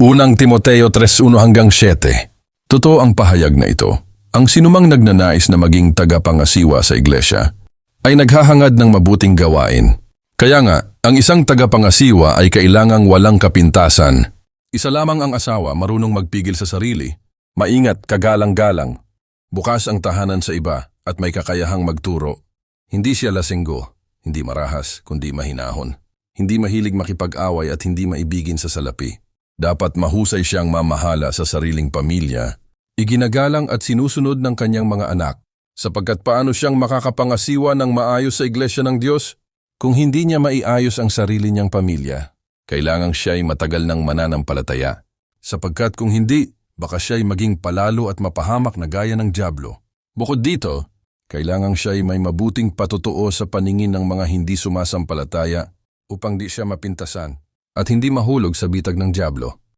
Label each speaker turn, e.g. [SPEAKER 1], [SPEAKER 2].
[SPEAKER 1] Unang Timoteo 3.1 hanggang 7. Totoo ang pahayag na ito. Ang sinumang nagnanais na maging tagapangasiwa sa iglesia ay naghahangad ng mabuting gawain. Kaya nga, ang isang tagapangasiwa ay kailangang walang kapintasan. Isa lamang ang asawa marunong magpigil sa sarili, maingat kagalang-galang, bukas ang tahanan sa iba at may kakayahang magturo. Hindi siya lasinggo, hindi marahas, kundi mahinahon. Hindi mahilig makipag-away at hindi maibigin sa salapi. Dapat mahusay siyang mamahala sa sariling pamilya. Iginagalang at sinusunod ng kanyang mga anak, sapagkat paano siyang makakapangasiwa ng maayos sa iglesia ng Diyos kung hindi niya maiayos ang sarili niyang pamilya. Kailangang siya ay matagal ng mananampalataya, sapagkat kung hindi, baka siya ay maging palalo at mapahamak na gaya ng Diablo. Bukod dito, kailangang siya ay may mabuting patutuo sa paningin ng mga hindi sumasampalataya upang di siya mapintasan at hindi mahulog sa bitag ng Diablo.